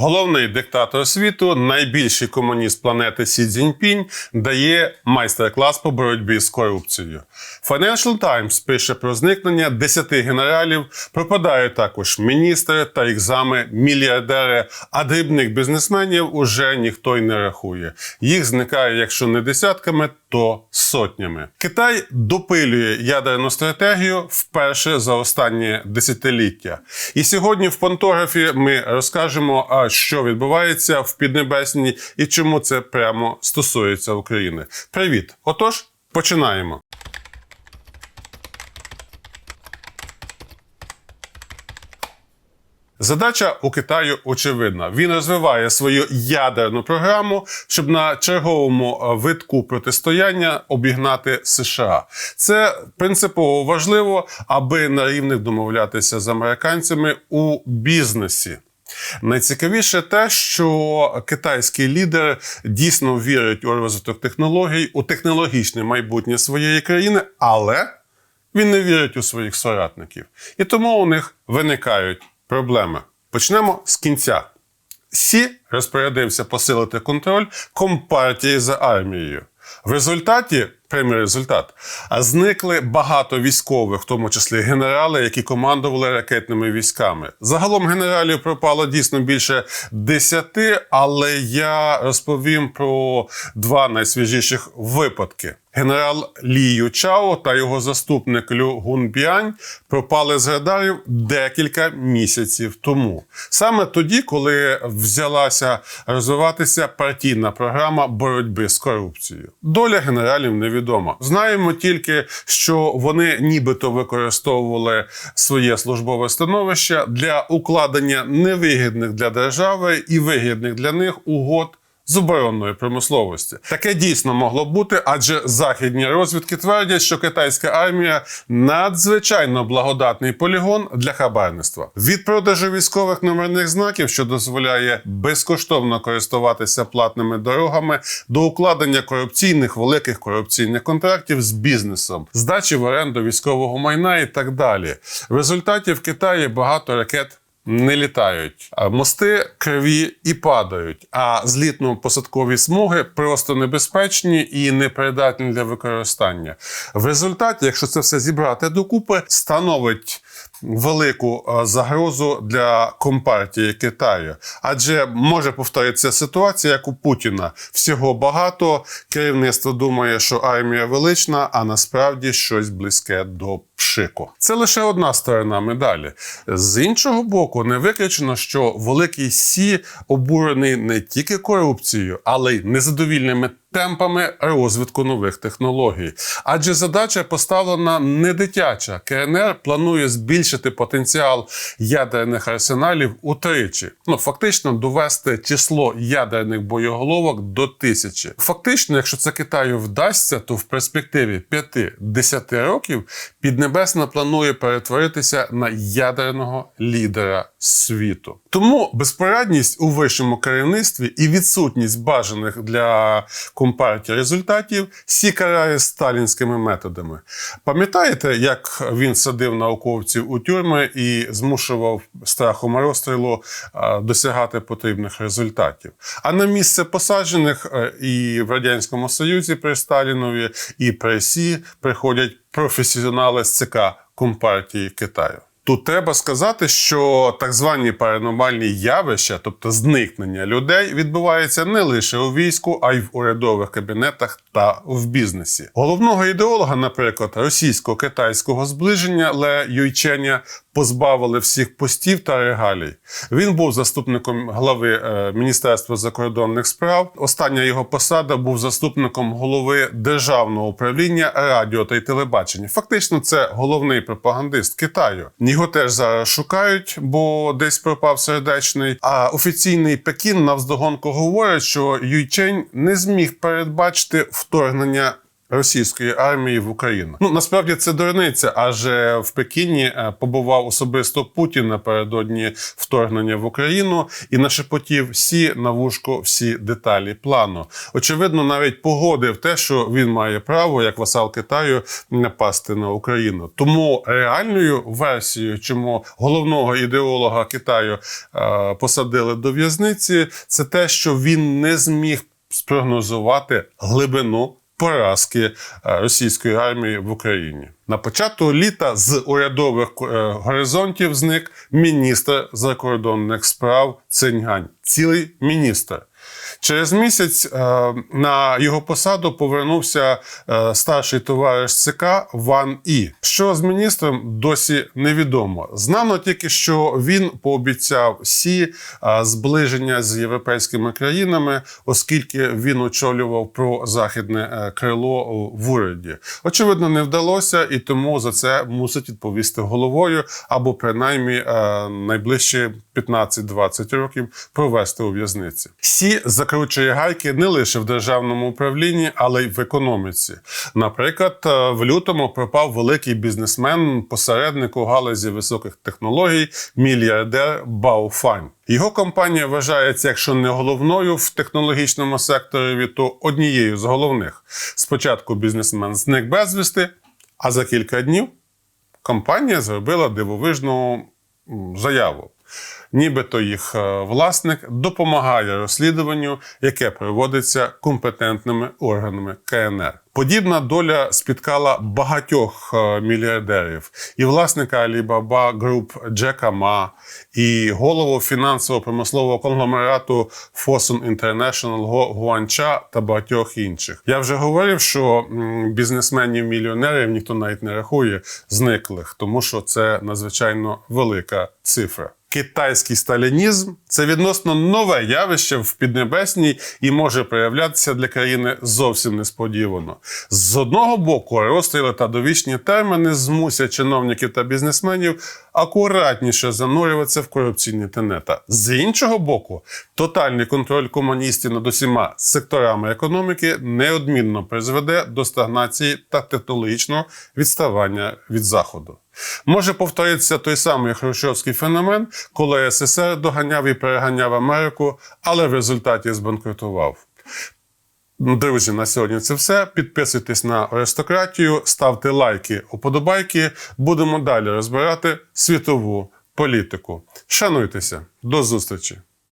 Головний диктатор світу, найбільший комуніст планети Сі Цзіньпінь, дає майстер-клас по боротьбі з корупцією. Financial Times пише про зникнення 10 генералів, пропадають також міністри та їх зами, мільярдери, а дрібних бізнесменів уже ніхто й не рахує. Їх зникає, якщо не десятками, то сотнями. Китай допилює ядерну стратегію вперше за останнє десятиліття. І сьогодні в Пантографі ми розкажемо, що відбувається в Піднебесній і чому це прямо стосується України. Привіт! Отож, починаємо. Задача у Китаю очевидна. Він розвиває свою ядерну програму, щоб на черговому е, витку протистояння обігнати США. Це принципово важливо, аби на рівних домовлятися з американцями у бізнесі. Найцікавіше те, що китайський лідер дійсно вірить у розвиток технологій, у технологічне майбутнє своєї країни, але він не вірить у своїх соратників. І тому у них виникають проблеми. Почнемо з кінця. Сі розпорядився посилити контроль компартії за армією. В результаті, прямий результат, а зникли багато військових, в тому числі генерали, які командували ракетними військами. Загалом генералів пропало дійсно більше десяти, але я розповім про два найсвіжіших випадки. Генерал Лі Ючао та його заступник Лю Гунбіань пропали з радарів декілька місяців тому. Саме тоді, коли взялася розвиватися партійна програма боротьби з корупцією. Доля генералів невідома. Знаємо тільки, що вони нібито використовували своє службове становище для укладення невигідних для держави і вигідних для них угод з оборонної промисловості. Таке дійсно могло бути, адже західні розвідки твердять, що китайська армія надзвичайно благодатний полігон для хабарництва. Від продажу військових номерних знаків, що дозволяє безкоштовно користуватися платними дорогами, до укладення корупційних великих корупційних контрактів з бізнесом, здачі в оренду військового майна і так далі. В результаті в Китаї багато ракет не літають. Мости криві і падають, а злітно-посадкові смуги просто небезпечні і непридатні для використання. В результаті, якщо це все зібрати докупи, становить велику е, загрозу для компартії Китаю, адже може повторитися ситуація, як у Путіна. Всього багато керівництво думає, що армія велична, а насправді щось близьке до пшику. Це лише одна сторона медалі. З іншого боку, не виключено, що великий Сі обурений не тільки корупцією, але й незадовільними темпами розвитку нових технологій. Адже задача поставлена не дитяча. КНР планує збільшити потенціал ядерних арсеналів утричі. Ну фактично довести число ядерних боєголовок до тисячі. Фактично, якщо це Китаю вдасться, то в перспективі 5-10 років Піднебесна планує перетворитися на ядерного лідера світу. Тому безпорадність у вищому керівництві і відсутність бажаних для компартії результатів сі карає сталінськими методами. Пам'ятаєте, як він садив науковців у тюрми і змушував страхом розстрілу досягати потрібних результатів? А на місце посаджених е, і в радянському Союзі при Сталінові, і при СІ приходять професіонали з ЦК Компартії Китаю. Тут треба сказати, що так звані паранормальні явища, тобто зникнення людей, відбуваються не лише у війську, а й в урядових кабінетах та в бізнесі. Головного ідеолога, наприклад, російсько-китайського зближення Ле Юйченя позбавили всіх постів та регалій. Він був заступником глави е, Міністерства закордонних справ. Остання його посада був заступником голови державного управління радіо та й телебачення. Фактично, це головний пропагандист Китаю. Його теж зараз шукають, бо десь пропав сердечний. А офіційний Пекін навздогонку говорить, що Юйчень не зміг передбачити вторгнення Російської армії в Україну. Ну насправді це дурниця, адже в Пекіні е, побував особисто Путін напередодні вторгнення в Україну і нашепотів всі на вушко, всі деталі плану. Очевидно, навіть погодив те, що він має право, як васал Китаю, напасти на Україну. Тому реальною версією, чому головного ідеолога Китаю е, посадили до в'язниці, це те, що він не зміг спрогнозувати глибину поразки е, російської армії в Україні. На початку літа з урядових е, горизонтів зник міністр закордонних справ Циньгань. Цілий міністр. Через місяць е, на його посаду повернувся е, старший товариш ЦК Ван І. Що з міністром досі невідомо. Знано тільки, що він пообіцяв Сі е, зближення з європейськими країнами, оскільки він очолював прозахідне е, крило в уряді. Очевидно, не вдалося, і тому за це мусить відповісти головою або принаймні найближчі 15-20 років провести у в'язниці. Сі закручує гайки не лише в державному управлінні, але й в економіці. Наприклад, е, в лютому пропав великий бізнесмен, посередник у галузі високих технологій, мільярдер Баофань. Його компанія вважається, якщо не головною в технологічному секторі, то однією з головних. Спочатку бізнесмен зник безвісти, а за кілька днів компанія зробила дивовижну заяву. Нібито їх е, власник допомагає розслідуванню, яке проводиться компетентними органами КНР. Подібна доля спіткала багатьох е, мільярдерів і власника Alibaba Group Джека Ма, і голову фінансово-промислового конгломерату Fosun International Гуанча та багатьох інших. Я вже говорив, що бізнесменів-мільйонерів ніхто навіть не рахує зниклих, тому що це надзвичайно велика цифра. Китайський сталінізм це відносно нове явище в Піднебесній і може проявлятися для країни зовсім несподівано. З одного боку, розстріли та довічні терміни змусять чиновників та бізнесменів акуратніше занурюватися в корупційні тенета. З іншого боку, тотальний контроль комуністів над усіма секторами економіки неодмінно призведе до стагнації та технологічного відставання від заходу. Може повторитися той самий хрущовський феномен, коли СССР доганяв і переганяв Америку, але в результаті збанкрутував. Друзі, на сьогодні це все. Підписуйтесь на аристократію, ставте лайки, уподобайки. Будемо далі розбирати світову політику. Шануйтеся, до зустрічі!